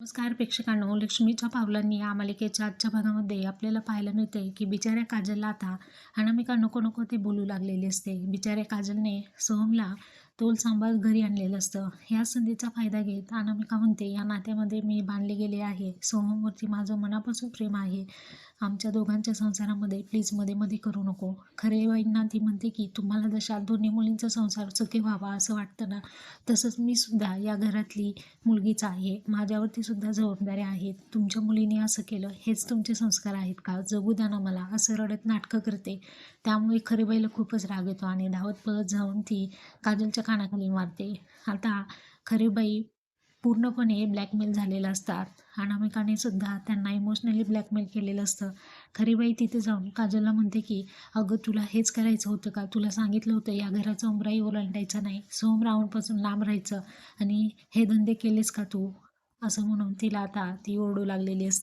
नमस्कार प्रेक्षकांनो लक्ष्मीच्या पावलांनी या मालिकेच्या आजच्या भागामध्ये आपल्याला पाहायला मिळते की बिचाऱ्या काजलला आता अनामिका नको नको ते बोलू लागलेली असते. बिचाऱ्या काजलने सोहमला तोल सांभाळ घरी आणलेलं असतं. ह्या संधीचा फायदा घेत अनामिका म्हणते या नात्यामध्ये मी बांधले गेले आहे. सोहमवरती माझं मनापासून प्रेम आहे. आमच्या दोघांच्या संसारामध्ये प्लीजमध्ये मध्ये करू नको. खरे वाईंना ती म्हणते की तुम्हाला जशा दोन्ही मुलींचा संसार सुखी व्हावा असं वाटतं ना तसंच मी सुद्धा या घरातली मुलगीच आहे. माझ्यावरती सुद्धा जबाबदाऱ्या आहेत. तुमच्या मुलीने असं केलं हेच तुमचे संस्कार आहेत का? जगू द्या ना मला असं रडत नाटकं करते. त्यामुळे खरेबाईला खूपच राग येतो आणि धावत पळत जाऊन ती काजलच्या कानाखाली मारते. आता खरेबाई पूर्णपणे ब्लॅकमेल झालेलं असतात. अनामिकाने सुद्धा त्यांना इमोशनली ब्लॅकमेल केलेलं असतं. खरीबाई तिथे जाऊन काजलला म्हणते की अगं तुला हेच करायचं होतं का? तुला सांगितलं होतं या घराचा उमराही ओलांडायचा नाही. सोम रावणपासून लांब राहायचं आणि हे धंदे केलेस का तू? असं म्हणून तिला आता ती ओरडू लागलेली असते.